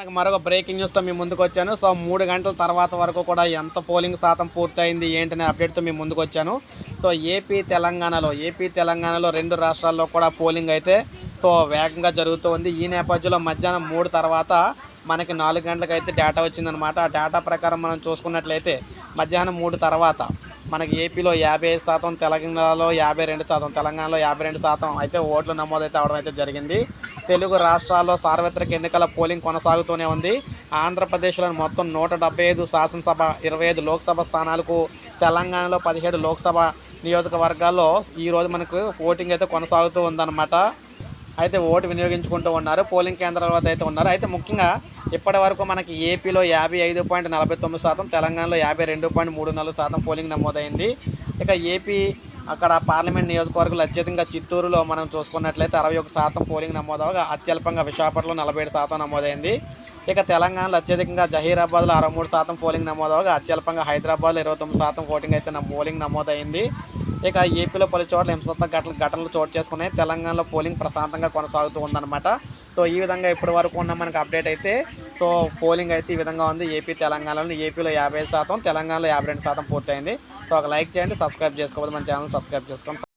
మనకు మరొక బ్రేకింగ్ న్యూస్తో మీ ముందుకు వచ్చాను. సో మూడు గంటల తర్వాత వరకు కూడా ఎంత పోలింగ్ శాతం పూర్తయింది ఏంటనే అప్డేట్తో మీ ముందుకు వచ్చాను. సో ఏపీ తెలంగాణలో ఏపీ తెలంగాణలో రెండు రాష్ట్రాల్లో కూడా పోలింగ్ అయితే సో వేగంగా జరుగుతూ ఉంది. ఈ నేపథ్యంలో మధ్యాహ్నం మూడు తర్వాత మనకి నాలుగు గంటలకు అయితే డేటా వచ్చిందనమాట ఆ డేటా ప్రకారం మనం చూసుకున్నట్లయితే మధ్యాహ్నం మూడు తర్వాత మనకి ఏపీలో యాభై ఐదు శాతం తెలంగాణలో యాభై రెండు శాతం తెలంగాణలో యాభై రెండు శాతం అయితే ఓట్లు నమోదైతే అవడం అయితే జరిగింది. తెలుగు రాష్ట్రాల్లో సార్వత్రిక ఎన్నికల పోలింగ్ కొనసాగుతూనే ఉంది. ఆంధ్రప్రదేశ్లోని మొత్తం నూట డెబ్బై ఐదు శాసనసభ ఇరవై ఐదు లోక్సభ స్థానాలకు తెలంగాణలో పదిహేడు లోక్సభ నియోజకవర్గాల్లో ఈరోజు మనకు ఓటింగ్ అయితే కొనసాగుతూ ఉందన్నమాట. అయితే ఓటు వినియోగించుకుంటూ ఉన్నారు పోలింగ్ కేంద్రాల వద్ద అయితే ఉన్నారు. అయితే ముఖ్యంగా ఇప్పటి వరకు మనకి ఏపీలో యాభై ఐదు పాయింట్ నలభై తొమ్మిది శాతం తెలంగాణలో యాభై రెండు పాయింట్ మూడు నాలుగు శాతం పోలింగ్ నమోదైంది. ఇక ఏపీ అక్కడ పార్లమెంట్ నియోజకవర్గాలు అత్యధికంగా చిత్తూరులో మనం చూసుకున్నట్లయితే అరవై ఒక శాతం పోలింగ్ నమోదవగా అత్యల్పంగా విశాఖపట్నంలో నలభై ఏడు శాతం నమోదైంది. ఇక తెలంగాణలో అత్యధికంగా జహీరాబాద్లో అరవై మూడు శాతం పోలింగ్ నమోదవగా అత్యల్పంగా హైదరాబాద్లో ఇరవై తొమ్మిది శాతం ఓటింగ్ అయితే పోలింగ్ నమోదైంది. ఇక ఏపీలో పలు చోట్ల హింసత్వ ఘటనలు ఘటనలు చోటు చేసుకున్నాయి. తెలంగాణలో పోలింగ్ ప్రశాంతంగా కొనసాగుతూ ఉందన్నమాట. సో ఈ విధంగా ఇప్పటి వరకు ఉన్న మనకు అప్డేట్ అయితే సో పోలింగ్ అయితే ఈ విధంగా ఉంది. ఏపీ తెలంగాణలో ఏపీలో యాభై శాతం తెలంగాణలో యాభై రెండు శాతం పూర్తయింది. సో ఒక లైక్ చేయండి సబ్స్క్రైబ్ చేసుకోవాలి మన ఛానల్ సబ్స్క్రైబ్ చేసుకోండి.